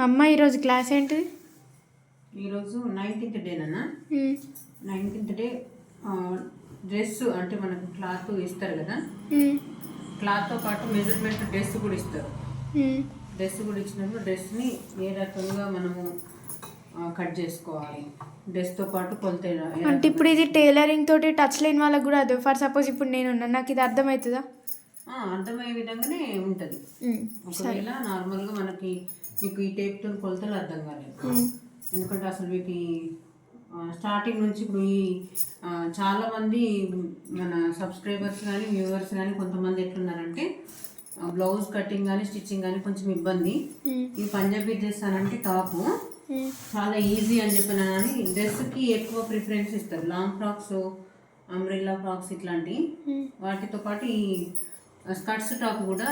అమ్మ ఈరోజు క్లాస్ ఏంటిది ఈరోజు నైన్టీన్త్ డేనా నైన్టీన్త్ డే డ్రెస్ అంటే మనకు క్లాత్ ఇస్తారు కదా. క్లాత్తో పాటు మెజర్మెంట్ డ్రెస్ కూడా ఇస్తారు. డ్రెస్ కూడా ఇచ్చినప్పుడు డ్రెస్ని ఏ రకంగా మనము కట్ చేసుకోవాలి. డ్రెస్తో పాటు కొలత రకంగా- అంటే ఇప్పుడు ఇది టైలరింగ్ తోటి టచ్ లేని వాళ్ళకి కూడా అదే. ఫర్ సపోజ్ ఇప్పుడు నేను నాకు ఇది అర్థమవుతుందా? అర్థమయ్యే విధంగానే ఉంటుంది. ఒకవేళ నార్మల్గా మనకి మీకు ఈ టేప్తో కొలతలు అర్థం కాలేదు. ఉమ్, ఎందుకంటే అసలు మీకు స్టార్టింగ్ నుంచి ఇప్పుడు ఈ చాలా మంది మన సబ్స్క్రైబర్స్ కానీ వ్యూవర్స్ కానీ కొంతమంది ఎట్లున్నారంటే బ్లౌజ్ కటింగ్ కానీ స్టిచ్చింగ్ కానీ కొంచెం ఇబ్బంది. ఉమ్, ఈ పంజాబీ డ్రెస్ అని అంటే టాప్. ఉమ్, చాలా ఈజీ అని చెప్పిన కానీ డ్రెస్కి ఎక్కువ ప్రిఫరెన్స్ ఇస్తారు. లాంగ్ ఫ్రాక్స్ అంబ్రిల్లా ఫ్రాక్స్ ఇట్లాంటివి ఉమ్, వాటితో పాటు ఈ స్కర్ట్స్ టాప్ కూడా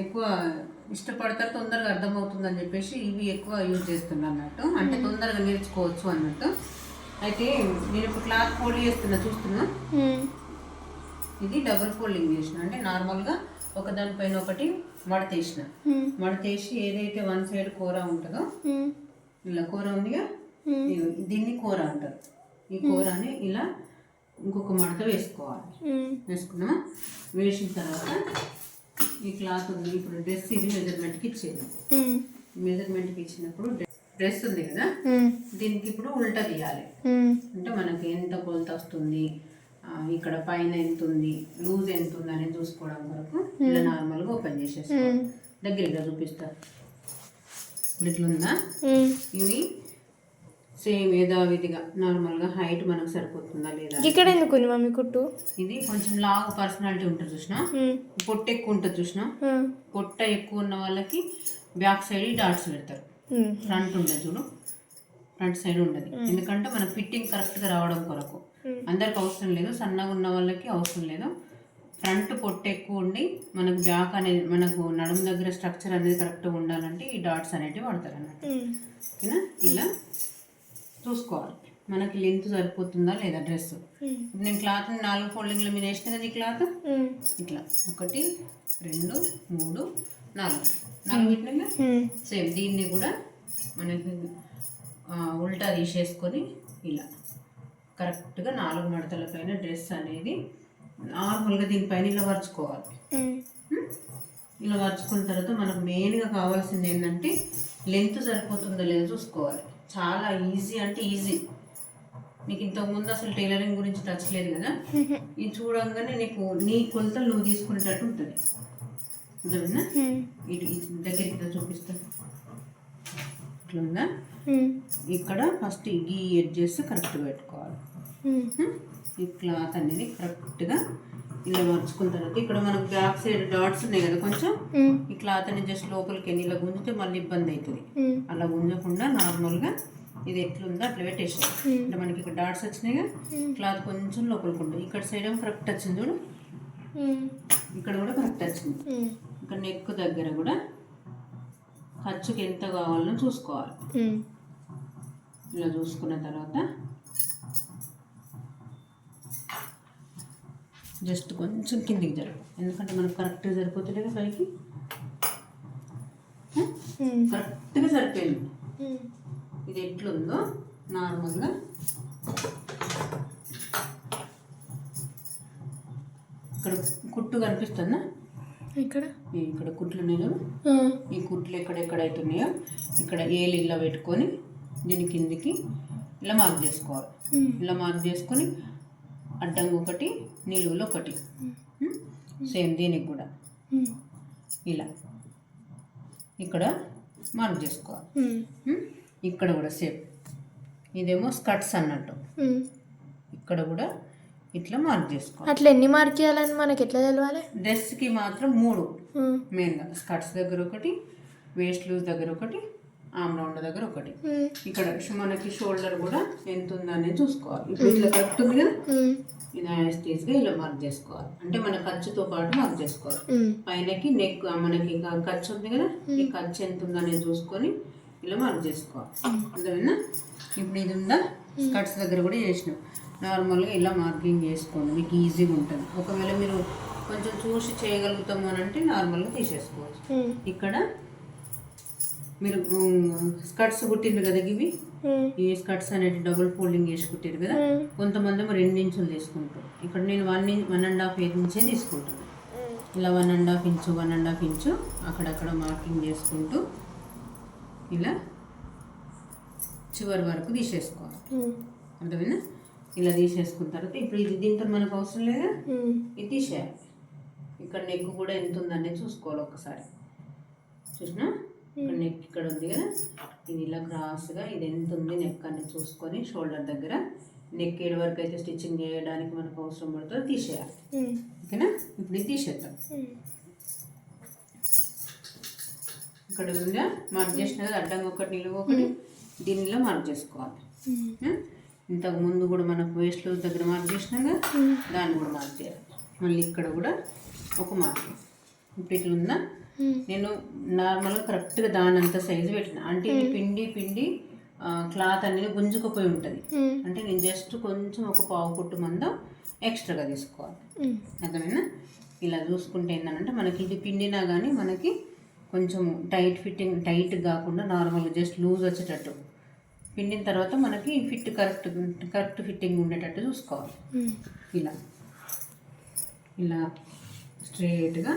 ఎక్కువ ఇష్టపడతారు తొందరగా అర్థమవుతుంది అని చెప్పేసి ఇవి ఎక్కువ యూజ్ చేస్తున్నా అన్నట్టు. అంటే తొందరగా నేర్చుకోవచ్చు అన్నట్టు. అయితే నేను ఇప్పుడు క్లాత్ ఫోల్డ్ చేస్తున్నా చూస్తున్నా. ఇది డబుల్ ఫోల్డింగ్ చేసిన. అంటే నార్మల్గా ఒక దానిపైన ఒకటి మడతేసిన మడతేసి ఏదైతే వన్ సైడ్ కూర ఉంటుందో ఇలా కూర ఉందిగా దీన్ని కూర అంటారు. ఈ కూరని ఇలా ఇంకొక మడత వేసుకోవాలి. ఉమ్, వేసుకున్నామా? వేసిన తర్వాత ఈ క్లాత్ ఉంది. ఇప్పుడు డ్రెస్ ఇది మెజర్మెంట్కి ఇచ్చేది. ఉమ్, మెజర్మెంట్కి ఇచ్చినప్పుడు డ్రెస్ ఉంది కదా? దీనికి ఇప్పుడు ఉల్టా తీయాలి. అంటే మనకి ఎంత కొలత వస్తుంది? ఇక్కడ పైన ఎంత ఉంది? లూజ్ ఎంత ఉంది అనేది చూసుకోవడం వరకు ఇలా నార్మల్గా ఓపెన్ చేసేసుకోవాలి. దగ్గరగా చూపిస్తా. ఇప్పుడు ఇట్లా ఉందా ఉమ్. ఇవి సేమ్ యథావిధిగా నార్మల్గా హైట్ మనకు సరిపోతుందా లేదా ఇక్కడ ఎందుకు ఉంది మమ్మీ కుట్టు? ఇది కొంచెం లావు పర్సనాలిటీ ఉంటుంది చూసినా? పొట్ట ఎక్కువ ఉంటుంది చూసినా? పొట్ట ఎక్కువ ఉన్న వాళ్ళకి బ్యాక్ సైడ్ డాట్స్ పెడతారు. ఫ్రంట్ ఉండదు చూడు. ఫ్రంట్ సైడ్ ఉండదు. ఎందుకంటే మన ఫిట్టింగ్ కరెక్ట్గా రావడం కొరకు. అందరికి అవసరం లేదు సన్నగా ఉన్న వాళ్ళకి అవసరం లేదు. ఫ్రంట్ పొట్ట ఎక్కువ ఉండి మనకు బ్యాక్ అనేది మనకు నడుము దగ్గర స్ట్రక్చర్ అనేది కరెక్ట్గా ఉండాలంటే ఈ డాట్స్ అనేటివి వాడతారు అన్నట్టు ఉమ్, ఓకేనా? ఇలా చూసుకోవాలి. మనకి లెంత్ సరిపోతుందా లేదా డ్రెస్ ఇప్పుడు నేను క్లాత్ నాలుగు ఫోల్డింగ్ల మీద వేసిన కదా ఈ క్లాత్ ఉమ్, ఇట్లా. ఒకటి రెండు మూడు నాలుగు. నాలుగు సేమ్ దీన్ని కూడా మనకి ఉల్టా తీసేసుకొని ఇలా. కరెక్ట్గా నాలుగు మడతల పైన డ్రెస్ అనేది నార్మల్గా దీనిపైన ఇలా పరుచుకోవాలి? ఇలా పరుచుకున్న తర్వాత మనకు మెయిన్గా కావాల్సింది ఏంటంటే లెంత్ సరిపోతుందో లేదో చూసుకోవాలి. చాలా ఈజీ అంటే ఈజీ. నీకు ఇంతకుముందు అసలు టైలరింగ్ గురించి టచ్ లేదు కదా? ఇది చూడంగానే నీకు నీ కొలతలు నువ్వు తీసుకునేటట్టు ఉంటుంది. అర్థమైందా? ఉమ్, ఇటు దగ్గరికి ఇట్లా చూపిస్తాను ఇట్లా ఉందా ఉమ్, ఇక్కడ ఫస్ట్ ఈ ఎడ్జెస్ కరెక్ట్గా పెట్టుకోవాలి. హ్మ్? ఈ క్లాత్ అనేది కరెక్ట్గా ఇలా మర్చుకున్న తర్వాత ఇక్కడ మనకు బ్యాక్ సైడ్ డాట్స్ ఉన్నాయి కదా కొంచెం? ఈ క్లాత్ అనేది జస్ట్ లోపలికి వెళ్ళి ఇలా గుంజితే మళ్ళీ ఇబ్బంది అవుతుంది. అలా గుంజకుండా నార్మల్గా ఇది ఎట్లుందో అట్లా పెట్టేసాం అంటే మనకి ఇక్కడ డాట్స్ వచ్చినాయి క్లాత్ కొంచెం లోపలికి ఉంటుంది ఇక్కడ సైడ్ ఏమో కరెక్ట్ వచ్చింది చూడు. ఇక్కడ కూడా కరెక్ట్ వచ్చింది. ఇక్కడ నెక్ దగ్గర కూడా ఖర్చుకి ఎంత కావాలో చూసుకోవాలి. ఇలా చూసుకున్న తర్వాత జస్ట్ కొంచెం కిందికి జరుపు ఎందుకంటే మనకు కరెక్ట్గా సరిపోతలేదు పైకి? కరెక్ట్గా సరిపోయింది. ఇది ఎట్లుందో నార్మల్గా ఇక్కడ కుట్టు కనిపిస్తుందా? ఇక్కడ? ఇక్కడ కుట్లు ఉన్నాయి ఈ కుట్లు ఎక్కడెక్కడైతే ఉన్నాయో ఇక్కడ ఏలు ఇలా పెట్టుకొని దీని కిందికి ఇలా మార్క్ చేసుకోవాలి. ఇలా మార్క్ చేసుకొని అడ్డంగా ఒకటి నిలువులో ఒకటి సేమ్ దీనికి కూడా. ఇలా. ఇక్కడ మార్క్ చేసుకోవాలి. ఇక్కడ కూడా సేమ్. ఇదేమో స్కర్ట్స్ అన్నట్టు. ఇక్కడ కూడా ఇట్లా మార్క్ చేసుకోవాలి. అట్లా ఎన్ని మార్క్ చేయాలని మనకి ఎట్లా తెలవాలి? డ్రెస్కి మాత్రం మూడు. మెయిన్గా స్కర్ట్స్ దగ్గర ఒకటి వేస్ట్ లూజ్ దగ్గర ఒకటి ఆమ్ రౌండ్ దగ్గర ఒకటి. ఇక్కడ మనకి షోల్డర్ కూడా ఎంత ఉందనేది చూసుకోవాలి. ఇప్పుడు ఇట్లా కరెక్ట్ ఉంది కదా? ఇది యాస్టీస్గా ఇలా మార్క్ చేసుకోవాలి. అంటే మన ఖర్చుతో పాటు మార్క్ చేసుకోవాలి. పైనకి నెక్ మనకి ఇంకా ఖర్చు ఉంది కదా? ఈ ఖర్చు ఎంత ఉందనేది చూసుకొని ఇలా మార్క్ చేసుకోవాలి. అర్థమైందా? ఇప్పుడు ఇది ఉందా? స్కర్ట్స్ దగ్గర కూడా చేసినాం. నార్మల్గా ఇలా మార్కింగ్ చేసుకోండి. మీకు ఈజీగా ఉంటుంది. ఒకవేళ మీరు కొంచెం చూసి చేయగలుగుతాము అని అంటే నార్మల్గా తీసేసుకోవచ్చు. ఇక్కడ మీరు స్కర్ట్స్ కుట్టిండ్రు కదా ఇవి ఈ స్కర్ట్స్ అనేవి డబుల్ ఫోల్డింగ్ చేసి కుట్టారు కదా? కొంతమంది ఏమో రెండు ఇంచులు తీసుకుంటారు. ఇక్కడ నేను one inch one and half ఇంచే తీసుకుంటాను. ఇలా one and half inch one and half inch అక్కడక్కడ మార్కింగ్ చేసుకుంటూ ఇలా చివరి వరకు తీసేసుకోవాలి. అర్థమైనా ఇలా తీసేసుకున్న తర్వాత ఇప్పుడు ఇది దీంతో మనకు అవసరం లేదా? ఇది తీసేయాలి. ఇక్కడ నెక్ కూడా ఎంత ఉందనేది చూసుకోవాలి ఒకసారి. చూసినా? ఇక్కడ నెక్ ఇక్కడ ఉంది కదా? ఇది ఇలా క్రాస్గా ఇది ఎంత ఉంది నెక్ అనేది చూసుకొని షోల్డర్ దగ్గర నెక్ ఏడు వరకు అయితే స్టిచ్చింగ్ చేయడానికి మనకు అవసరం పడుతుందో తీసేయాలి. ఓకేనా? ఇప్పుడు ఇది తీసేద్దాం. ఇక్కడ ఉందా? మార్క్ చేసిన కదా అడ్డంగా ఒకటి నిలువ ఒకటి. దీనిలో మార్క్ చేసుకోవాలి? ఇంతకు ముందు కూడా మనకు వేస్ట్ దగ్గర మార్క్ చేసినాం కదా దాన్ని కూడా మార్క్ చేయాలి. మళ్ళీ ఇక్కడ కూడా ఒక మార్క్ ఇప్పుడు ఇట్లా ఉందా నేను నార్మల్గా కరెక్ట్గా దాని అంత సైజు పెట్టిన. అంటే ఇది పిండి పిండి క్లాత్ అనేది గుంజుకుపోయి ఉంటుంది. అంటే నేను జస్ట్ కొంచెం ఒక పావు కుట్టు మందం ఎక్స్ట్రాగా తీసుకోవాలి. అర్థమైనా ఇలా చూసుకుంటే ఏంటంటే మనకి ఇది పిండినా కానీ మనకి కొంచెం టైట్ ఫిట్టింగ్ టైట్ కాకుండా నార్మల్గా జస్ట్ లూజ్ వచ్చేటట్టు. పిండిన తర్వాత మనకి ఫిట్ కరెక్ట్ కరెక్ట్ ఫిట్టింగ్ ఉండేటట్టు చూసుకోవాలి. ఇలా. ఇలా స్ట్రేట్గా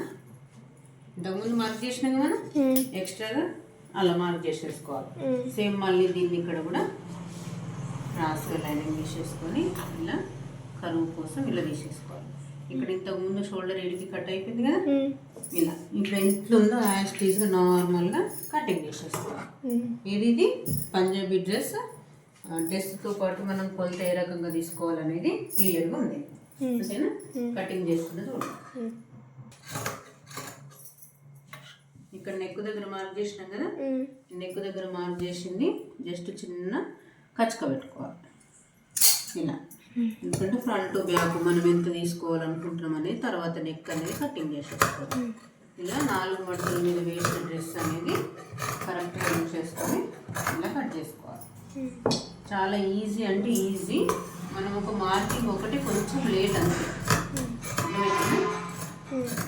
ఇంతకుముందు మార్క్ చేసినాం కదా? ఎక్స్ట్రాగా అలా మార్క్ చేసేసుకోవాలి. సేమ్ మళ్ళీ దీన్ని ఇక్కడ కూడా క్రాస్గా లైనింగ్ తీసేసుకొని ఇలా కరువు కోసం ఇలా తీసేసుకోవాలి. ఇక్కడ ఇంతకు ముందు షోల్డర్ ఎడికి కట్ అయిపోయింది కదా? ఇలా. ఇప్పుడు ఎంత ఉందో యాజ్ టీజ్గా నార్మల్గా కటింగ్ చేసేసుకోవాలి. ఇది? ఇది పంజాబీ డ్రెస్ డ్రెస్తో పాటు మనం కొలత ఏ రకంగా తీసుకోవాలనేది క్లియర్గా ఉంది. ఓకేనా కటింగ్ చేసుకుంటే ఇక్కడ నెక్ దగ్గర మార్క్ చేసినాం కదా? నెక్ దగ్గర మార్క్ చేసింది. జస్ట్ చిన్న కచ్చక పెట్టుకోవాలి. ఇలా. ఎందుకంటే ఫ్రంట్ బ్యాక్ మనం ఎంత తీసుకోవాలనుకుంటున్నాం అనేది తర్వాత నెక్ అనేది కటింగ్ చేసేసుకోవాలి. ఇలా నాలుగు మడతల మీద వేసిన డ్రెస్ అనేది కరెక్ట్గా యూజ్ చేసుకొని ఇలా కట్ చేసుకోవాలి. చాలా ఈజీ అంటే ఈజీ మనం ఒక మార్కింగ్ ఒకటి కొంచెం లేట్ అంతే అర్థమైందా?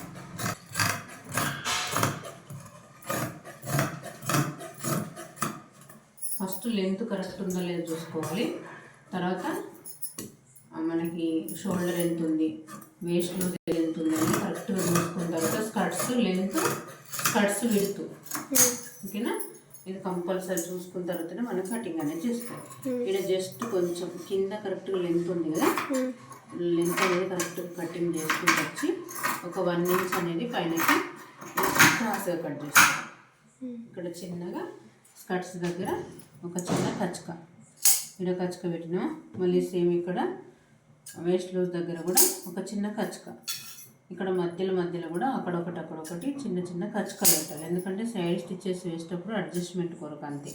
ఫస్ట్ లెంత్ కరెక్ట్ ఉందో లేదో చూసుకోవాలి. తర్వాత మనకి షోల్డర్ ఎంత ఉంది వేస్ట్ లూజ్ ఎంత ఉంది అని కరెక్ట్గా చూసుకున్న తర్వాత స్కర్ట్స్ లెంత్ స్కర్ట్స్ విడుతు. ఓకేనా? ఇది కంపల్సరీ చూసుకున్న తర్వాతనే మనం కటింగ్ అనేది చేసుకోవాలి. ఇక్కడ జస్ట్ కొంచెం కింద కరెక్ట్గా లెంత్ ఉంది కదా? లెంత్ అనేది కరెక్ట్గా కటింగ్ చేసుకుంటూ వచ్చి ఒక వన్ ఇంచ్ అనేది పైనకి క్రాస్గా కట్ చేసుకోవాలి ఇక్కడ చిన్నగా స్కర్ట్స్ దగ్గర ఒక చిన్న కచ్చక. ఇక్కడ కచ్చక పెట్టినా మళ్ళీ సేమ్ ఇక్కడ వేస్ట్ లూజ్ దగ్గర కూడా ఒక చిన్న కచ్చక. ఇక్కడ మధ్యలో మధ్యలో కూడా అక్కడొకటి అక్కడొకటి చిన్న చిన్న కచ్చకలు పెట్టాలి. ఎందుకంటే సైడ్ స్టిచ్చెస్ వేసేటప్పుడు అడ్జస్ట్మెంట్ కొరకు అంతే.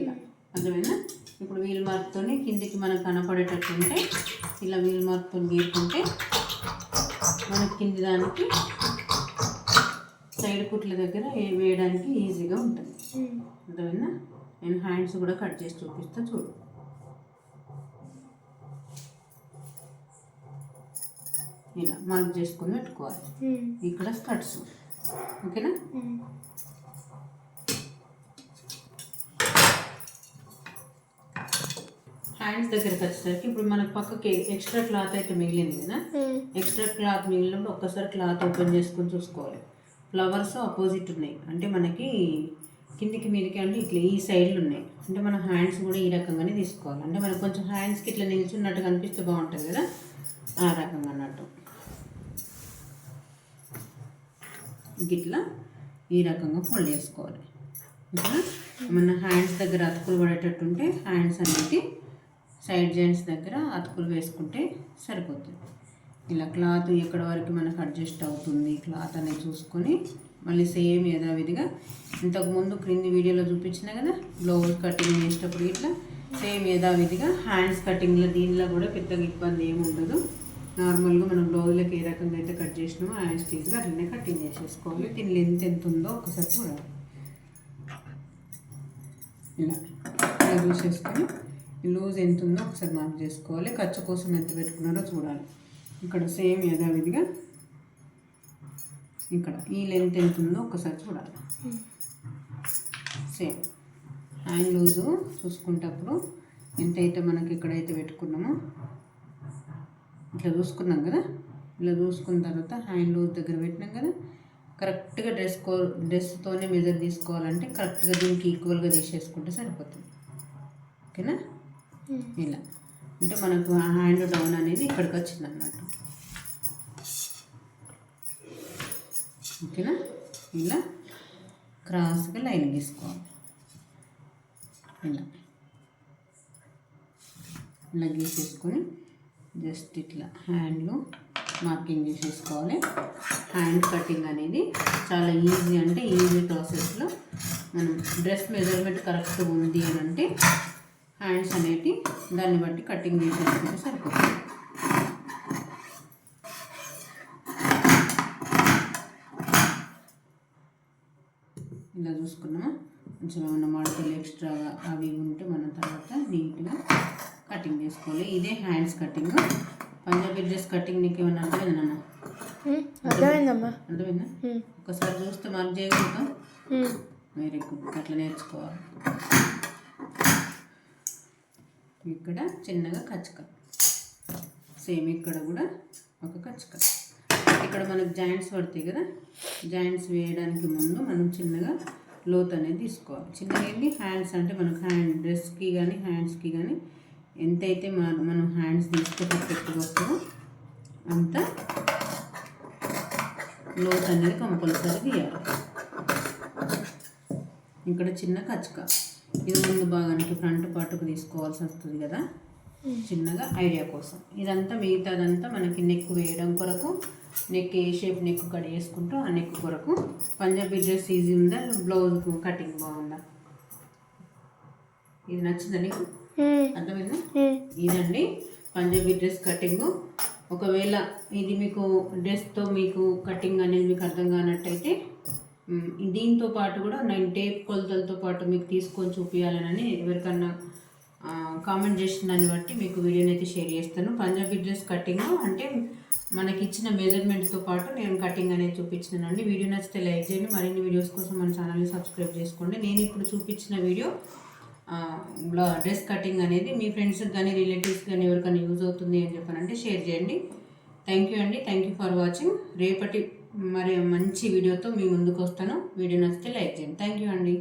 ఇలా. అర్థమైనా ఇప్పుడు వీల్ మార్క్తోని కిందికి మనకు కనపడేటట్టు ఉంటే ఇలా వీల్ మార్క్తో గీరుకుంటే మనకి కింది దానికి సైడ్ కుట్ల దగ్గర వేయడానికి ఈజీగా ఉంటుంది. అర్థమైందా? నేను హ్యాండ్స్ కూడా కట్ చేసి చూపిస్తా చూడు. ఇలా మార్క్ చేసుకొని పెట్టుకోవాలి. ఇక్కడ స్కర్ట్స్. ఓకేనా? హ్యాండ్స్ దగ్గరికి వచ్చేసరికి ఇప్పుడు మనకు పక్కకి ఎక్స్ట్రా క్లాత్ అయితే మిగిలింది కదా? ఎక్స్ట్రా క్లాత్ మిగిలినప్పుడు ఒక్కసారి క్లాత్ ఓపెన్ చేసుకొని చూసుకోవాలి. ఫ్లవర్స్ అపోజిట్ ఉన్నాయి. అంటే మనకి కిందికి మీదకి అంటే ఇట్లా ఈ సైడ్లు ఉన్నాయి. అంటే మన హ్యాండ్స్ కూడా ఈ రకంగానే తీసుకోవాలి. అంటే మనకు కొంచెం హ్యాండ్స్కి ఇట్లా నిల్చున్నట్టు కనిపిస్తే బాగుంటుంది కదా? ఆ రకంగా అన్నట్టు. గిట్లా ఈ రకంగా ఫోల్డ్ చేసుకోవాలి. ఇట్లా మన హ్యాండ్స్ దగ్గర అతుకులు పడేటట్టు ఉంటే హ్యాండ్స్ అనేది సైడ్ జాయింట్స్ దగ్గర అతుకులు వేసుకుంటే సరిపోతుంది. ఇలా క్లాత్ ఎక్కడ వరకు మనకు అడ్జస్ట్ అవుతుంది క్లాత్ అనేది చూసుకొని మళ్ళీ సేమ్ యథావిధిగా ఇంతకుముందు క్రింది వీడియోలో చూపించిన కదా బ్లౌజ్ కటింగ్ చేసేటప్పుడు ఇట్లా సేమ్ యథావిధిగా హ్యాండ్స్ కటింగ్లో దీనిలో కూడా పెద్దగా ఇబ్బంది ఏమి ఉండదు. నార్మల్గా మనం బ్లౌజ్లకు ఏ రకంగా అయితే కట్ చేసినామో హ్యాండ్ స్టీజ్గా అట్లనే కటింగ్ చేసేసుకోవాలి. దీని లెంత్ ఎంత ఉందో ఒకసారి చూడాలి. ఇలా ఇలా చూసేసుకొని లూజ్ ఎంత ఉందో ఒకసారి మార్క్ చేసుకోవాలి. ఖర్చు కోసం ఎంత పెట్టుకున్నారో చూడాలి. ఇక్కడ సేమ్ యథావిధిగా ఇక్కడ. ఈ లెంత్ ఎంత ఉందో ఒకసారి చూడాలి. సేమ్ హ్యాండ్ లూజు చూసుకుంటప్పుడు ఎంతైతే మనకి ఎక్కడైతే పెట్టుకున్నామో ఇట్లా చూసుకున్నాం కదా? ఇలా చూసుకున్న తర్వాత హ్యాండ్ లూజ్ దగ్గర పెట్టినాం కదా? కరెక్ట్గా డ్రెస్ కో డ్రెస్తోనే మెజర్ తీసుకోవాలంటే కరెక్ట్గా దీనికి ఈక్వల్గా తీసేసుకుంటే సరిపోతుంది. ఓకేనా? ఇలా. అంటే మనకు ఆ హ్యాండ్ డౌన్ అనేది ఇక్కడికి వచ్చింది అన్నట్టు ఓకేనా? ఇలా క్రాస్గా లైన్ గీసుకోవాలి. ఇలా. ఇలా గీసేసుకొని జస్ట్ ఇట్లా హ్యాండ్లో మార్కింగ్ చేసేసుకోవాలి. హ్యాండ్ కటింగ్ అనేది చాలా ఈజీ అంటే ఈజీ ప్రాసెస్లో మనం డ్రెస్ మెజర్మెంట్ కరెక్ట్ ఉంది అని అంటే హ్యాండ్స్ అనేవి దాన్ని బట్టి కటింగ్ చేసేసుకుంటే సరిపోతుంది ఇలా చూసుకున్నామా? కొంచెం ఏమైనా మడతలు ఎక్స్ట్రాగా అవి ఉంటే మన తర్వాత నీట్గా కటింగ్ చేసుకోవాలి. ఇదే hands cutting Punjabi dress cutting నీకు ఏమైనా అర్థమైందా నాన్న? అర్థమైందమ్మా. అర్థమైందా? ఒకసారి చూస్తే మార్క్ చేయగలుగుతాం వెరీ గుడ్ అట్లా నేర్చుకోవాలి. ఇక్కడ చిన్నగా కచ్చక. సేమ్ ఇక్కడ కూడా ఒక కచ్చక. ఇక్కడ మనకు జాయింట్స్ పడతాయి కదా? జాయింట్స్ వేయడానికి ముందు మనం చిన్నగా లోత్ అనేది తీసుకోవాలి. చిన్నగా ఏంటి హ్యాండ్స్ అంటే మనకు హ్యాండ్ డ్రెస్కి కానీ హ్యాండ్స్కి కానీ ఎంతైతే మన మనం హ్యాండ్స్ తీసుకుంటే పర్ఫెక్ట్గా వస్తుందో అంత లోత్ అనేది కంపల్సరీ తీయాలి. ఇక్కడ చిన్న కచ్చక. ఇది ముందు భాగానికి ఫ్రంట్ పార్ట్కు తీసుకోవాల్సి వస్తుంది కదా. చిన్నగా ఐడియా కోసం. ఇదంతా మిగతాదంతా మనకి నెక్ వేయడం కొరకు neck A shape neck cut చేసుకుంటూ ఆ నెక్ కొరకు పంజాబీ డ్రెస్ ఈజీ ఉందా? బ్లౌజ్ కటింగ్ బాగుందా? ఇది నచ్చిందా నీకు? అర్థమైందా? ఇదండి పంజాబీ డ్రెస్ కటింగ్. ఒకవేళ ఇది మీకు డ్రెస్తో మీకు కటింగ్ అనేది మీకు అర్థం కానట్టయితే దీంతో పాటు కూడా నేను టేప్ కొలతలతో పాటు మీకు తీసుకొని చూపించాలని ఎవరికన్నా కామెంట్ చేసిన దాన్ని బట్టి మీకు వీడియోని అయితే షేర్ చేస్తాను. పంజాబీ డ్రెస్ కటింగ్ అంటే మనకి ఇచ్చిన మెజర్మెంట్తో పాటు నేను కటింగ్ అనేది చూపించినానండి. వీడియో నచ్చితే లైక్ చేయండి. మరిన్ని వీడియోస్ కోసం మన ఛానల్ని సబ్స్క్రైబ్ చేసుకోండి. నేను ఇప్పుడు చూపించిన వీడియో బ్లా డ్రెస్ కటింగ్ అనేది మీ ఫ్రెండ్స్కి కానీ రిలేటివ్స్ కానీ ఎవరికైనా యూజ్ అవుతుంది అని చెప్పానంటే షేర్ చేయండి. థ్యాంక్ యూ అండి. థ్యాంక్ యూ ఫర్ వాచింగ్ రేపటి మరి మంచి వీడియోతో మీ ముందుకు వస్తాను వీడియో నచ్చితే లైక్ చేయండి. థ్యాంక్ యూ అండి.